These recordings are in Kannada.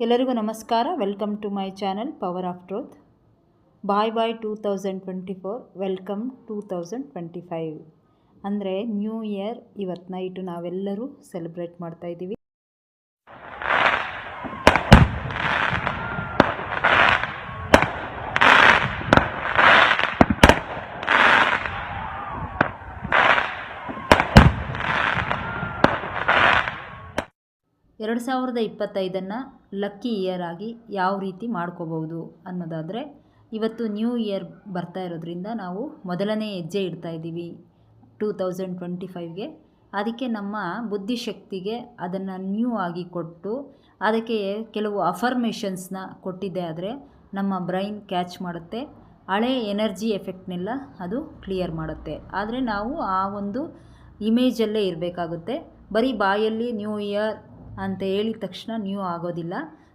ಎಲ್ಲರಿಗೂ ನಮಸ್ಕಾರ. Welcome to my channel power of truth bye bye two thousand twenty four welcome two thousand twenty five ಅಂದರೆ ನ್ಯೂ ಇಯರ್ ಇವತ್ತು ನೈಟು ನಾವೆಲ್ಲರೂ ಸೆಲೆಬ್ರೇಟ್ ಮಾಡ್ತಾ ಇದ್ದೀವಿ ಎರಡು ಸಾವಿರದ ಇಪ್ಪತ್ತೈದನ್ನು ಲಕ್ಕಿ ಇಯರ್ ಆಗಿ ಯಾವ ರೀತಿ ಮಾಡ್ಕೋಬಹುದು ಅನ್ನೋದಾದರೆ, ಇವತ್ತು ನ್ಯೂ ಇಯರ್ ಬರ್ತಾ ಇರೋದ್ರಿಂದ ನಾವು ಮೊದಲನೇ ಹೆಜ್ಜೆ ಇಡ್ತಾ ಇದ್ದೀವಿ ಟೂ ತೌಸಂಡ್ ಟ್ವೆಂಟಿ ಫೈವ್ಗೆ. ಅದಕ್ಕೆ ನಮ್ಮ ಬುದ್ಧಿಶಕ್ತಿಗೆ ಅದನ್ನು ನ್ಯೂ ಆಗಿ ಕೊಟ್ಟು, ಅದಕ್ಕೆ ಕೆಲವು ಅಫರ್ಮೇಷನ್ಸ್ನ ಕೊಟ್ಟಿದ್ದೆ ಆದರೆ ನಮ್ಮ ಬ್ರೈನ್ ಕ್ಯಾಚ್ ಮಾಡುತ್ತೆ, ಹಳೆ ಎನರ್ಜಿ ಎಫೆಕ್ಟ್ನೆಲ್ಲ ಅದು ಕ್ಲಿಯರ್ ಮಾಡುತ್ತೆ. ಆದರೆ ನಾವು ಆ ಒಂದು ಇಮೇಜಲ್ಲೇ ಇರಬೇಕಾಗುತ್ತೆ. ಬರೀ ಬಾಯಲ್ಲಿ ನ್ಯೂ ಇಯರ್ ಅಂತ ಹೇಳಿದ ತಕ್ಷಣ ನ್ಯೂ ಆಗೋದಿಲ್ಲ.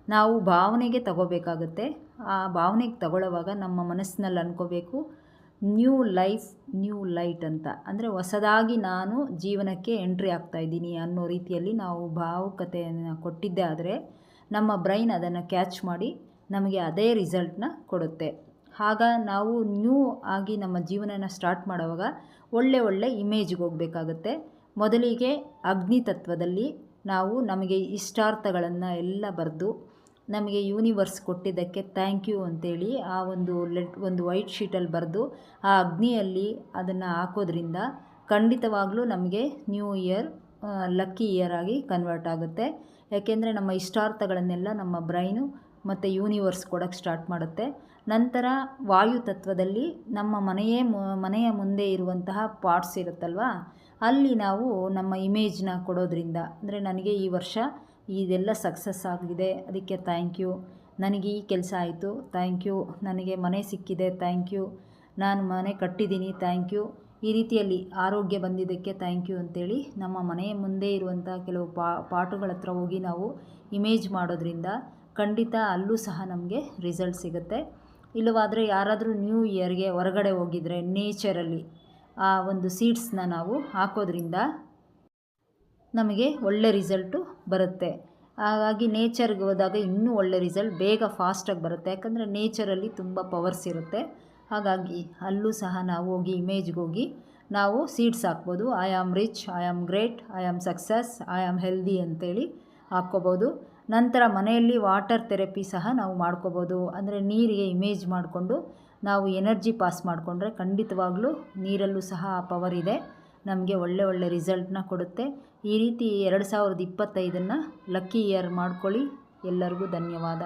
ನಾವು ಭಾವನೆಗೆ ತಗೋಬೇಕಾಗತ್ತೆ. ಆ ಭಾವನೆಗೆ ತಗೊಳ್ಳೋವಾಗ ನಮ್ಮ ಮನಸ್ಸಿನಲ್ಲಿ ಅಂದ್ಕೋಬೇಕು ನ್ಯೂ ಲೈಫ್, ನ್ಯೂ ಲೈಟ್ ಅಂತ. ಅಂದರೆ ಹೊಸದಾಗಿ ನಾನು ಜೀವನಕ್ಕೆ ಎಂಟ್ರಿ ಆಗ್ತಾ ಇದ್ದೀನಿ ಅನ್ನೋ ರೀತಿಯಲ್ಲಿ ನಾವು ಭಾವುಕತೆಯನ್ನು ಕೊಟ್ಟಿದ್ದೆ ಆದರೆ ನಮ್ಮ ಬ್ರೈನ್ ಅದನ್ನು ಕ್ಯಾಚ್ ಮಾಡಿ ನಮಗೆ ಅದೇ ರಿಸಲ್ಟ್ನ ಕೊಡುತ್ತೆ. ಆಗ ನಾವು ನ್ಯೂ ಆಗಿ ನಮ್ಮ ಜೀವನನ ಸ್ಟಾರ್ಟ್ ಮಾಡುವಾಗ ಒಳ್ಳೆ ಒಳ್ಳೆ ಇಮೇಜ್ಗೆ ಹೋಗಬೇಕಾಗತ್ತೆ. ಮೊದಲಿಗೆ ಅಗ್ನಿ ತತ್ವದಲ್ಲಿ ನಾವು ನಮಗೆ ಇಷ್ಟಾರ್ಥಗಳನ್ನು ಎಲ್ಲ ಬರೆದು ನಮಗೆ ಯೂನಿವರ್ಸ್ ಕೊಟ್ಟಿದ್ದಕ್ಕೆ ಥ್ಯಾಂಕ್ ಯು ಅಂತೇಳಿ ಆ ಒಂದು ಲೆಟ್ ಒಂದು ವೈಟ್ ಶೀಟಲ್ಲಿ ಬರೆದು ಆ ಅಗ್ನಿಯಲ್ಲಿ ಅದನ್ನು ಹಾಕೋದ್ರಿಂದ ಖಂಡಿತವಾಗ್ಲೂ ನಮಗೆ ನ್ಯೂ ಇಯರ್ ಲಕ್ಕಿ ಇಯರ್ ಆಗಿ ಕನ್ವರ್ಟ್ ಆಗುತ್ತೆ. ಯಾಕೆಂದರೆ ನಮ್ಮ ಇಷ್ಟಾರ್ಥಗಳನ್ನೆಲ್ಲ ನಮ್ಮ ಬ್ರೈನು ಮತ್ತು ಯೂನಿವರ್ಸ್ ಕೊಡೋಕ್ಕೆ ಸ್ಟಾರ್ಟ್ ಮಾಡುತ್ತೆ. ನಂತರ ವಾಯು ತತ್ವದಲ್ಲಿ ನಮ್ಮ ಮನೆಯೇ ಮನೆಯ ಮುಂದೆ ಇರುವಂತಹ ಪಾರ್ಟ್ಸ್ ಇರುತ್ತಲ್ವ? ಅಲ್ಲಿ ನಾವು ನಮ್ಮ ಇಮೇಜ್ನ ಕೊಡೋದ್ರಿಂದ, ಅಂದರೆ ನನಗೆ ಈ ವರ್ಷ ಇದೆಲ್ಲ ಸಕ್ಸಸ್ ಆಗಿದೆ, ಅದಕ್ಕೆ ಥ್ಯಾಂಕ್ ಯು ನನಗೆ ಈ ಕೆಲಸ ಆಯಿತು ಥ್ಯಾಂಕ್ ಯು ನನಗೆ ಮನೆ ಸಿಕ್ಕಿದೆ ಥ್ಯಾಂಕ್ ಯು ನಾನು ಮನೆ ಕಟ್ಟಿದ್ದೀನಿ ಥ್ಯಾಂಕ್ ಯು ಈ ರೀತಿಯಲ್ಲಿ ಆರೋಗ್ಯ ಬಂದಿದ್ದಕ್ಕೆ ಥ್ಯಾಂಕ್ ಯು ಅಂತೇಳಿ ನಮ್ಮ ಮನೆಯ ಮುಂದೆ ಇರುವಂಥ ಕೆಲವು ಪಾ ಪಾಟುಗಳ ಹತ್ರ ಹೋಗಿ ನಾವು ಇಮೇಜ್ ಮಾಡೋದ್ರಿಂದ ಖಂಡಿತ ಅಲ್ಲೂ ಸಹ ನಮಗೆ ರಿಸಲ್ಟ್ ಸಿಗುತ್ತೆ. ಇಲ್ಲವಾದರೆ ಯಾರಾದರೂ ನ್ಯೂ ಇಯರ್ಗೆ ಹೊರಗಡೆ ಹೋಗಿದರೆ ನೇಚರಲ್ಲಿ ಆ ಒಂದು ಸೀಡ್ಸ್ನ ನಾವು ಹಾಕೋದ್ರಿಂದ ನಮಗೆ ಒಳ್ಳೆ ರಿಸಲ್ಟು ಬರುತ್ತೆ. ಹಾಗಾಗಿ ನೇಚರ್ಗೆ ಹೋದಾಗ ಇನ್ನೂ ಒಳ್ಳೆ ರಿಸಲ್ಟ್ ಬೇಗ ಫಾಸ್ಟಾಗಿ ಬರುತ್ತೆ. ಯಾಕಂದರೆ ನೇಚರಲ್ಲಿ ತುಂಬ ಪವರ್ಸ್ ಇರುತ್ತೆ. ಹಾಗಾಗಿ ಅಲ್ಲೂ ಸಹ ನಾವು ಹೋಗಿ ಇಮೇಜ್ಗೆ ಹೋಗಿ ನಾವು ಸೀಡ್ಸ್ ಹಾಕ್ಬೋದು. I am rich I am great I am success I am healthy ಅಂತೇಳಿ ಹಾಕ್ಕೋಬೋದು. ನಂತರ ಮನೆಯಲ್ಲಿ ವಾಟರ್ ಥೆರಪಿ ಸಹ ನಾವು ಮಾಡ್ಕೋಬೋದು. ಅಂದರೆ ನೀರಿಗೆ ಇಮೇಜ್ ಮಾಡಿಕೊಂಡು ನಾವು ಎನರ್ಜಿ ಪಾಸ್ ಮಾಡಿಕೊಂಡ್ರೆ ಖಂಡಿತವಾಗ್ಲೂ ನೀರಲ್ಲೂ ಸಹ ಆ ಪವರ್ ಇದೆ. ನಮಗೆ ಒಳ್ಳೆ ಒಳ್ಳೆ ರಿಸಲ್ಟ್ನ ಕೊಡುತ್ತೆ. ಈ ರೀತಿ ಎರಡು ಸಾವಿರದ ಇಪ್ಪತ್ತೈದನ್ನು ಲಕ್ಕಿ ಇಯರ್ ಮಾಡ್ಕೊಳ್ಳಿ. ಎಲ್ಲರಿಗೂ ಧನ್ಯವಾದ.